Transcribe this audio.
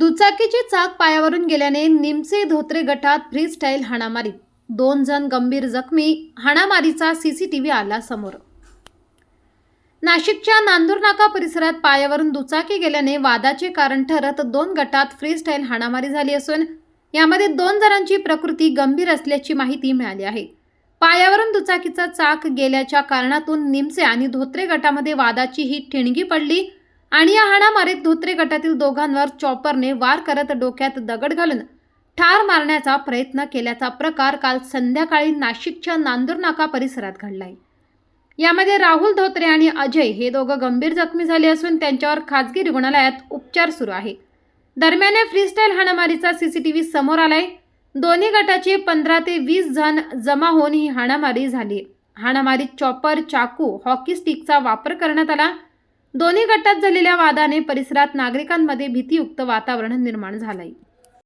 दुचाकीची चाक पायावरून गेल्याने निमसे धोत्रे गटात फ्रीस्टाईल हाणामारी. दोन जण गंभीर जखमी हाणामारीचा सीसीटीव्ही आला समोर. नाशिकच्या नांदूरनाका परिसरात पायावरून दुचाकी गेल्याने वादाचे कारण ठरत दोन गटात फ्रीस्टाईल हाणामारी झाली असून यामध्ये दोन जणांची प्रकृती गंभीर असल्याची माहिती मिळाली आहे. पायावरून दुचाकीचा चाक गेल्याच्या कारणातून निमसे आणि धोत्रे गटामध्ये वादाची ही ठिणगी पडली आणि या हाणामारीत धोत्रे गटातील दोघांवर चॉपरने वार करत डोक्यात दगड घालून ठार मारण्याचा प्रयत्न केल्याचा प्रकार काल संध्याकाळी नाशिकच्या नांदूर नाका परिसरात घडलाय. यामध्ये राहुल धोत्रे आणि अजय हे दोघं गंभीर जखमी झाले असून त्यांच्यावर खाजगी रुग्णालयात उपचार सुरू आहे. दरम्यान या फ्रीस्टाईल हाणामारीचा सीसीटीव्ही समोर आलाय. दोन्ही गटाचे पंधरा ते वीस जण जमा होऊन ही हाणामारी झाली. हाणामारीत चॉपर चाकू हॉकी स्टिकचा वापर करण्यात आला. दोन्ही गटात झालेल्या वादाने परिसरात नागरिकांमध्ये भीतीयुक्त वातावरण निर्माण झालंय.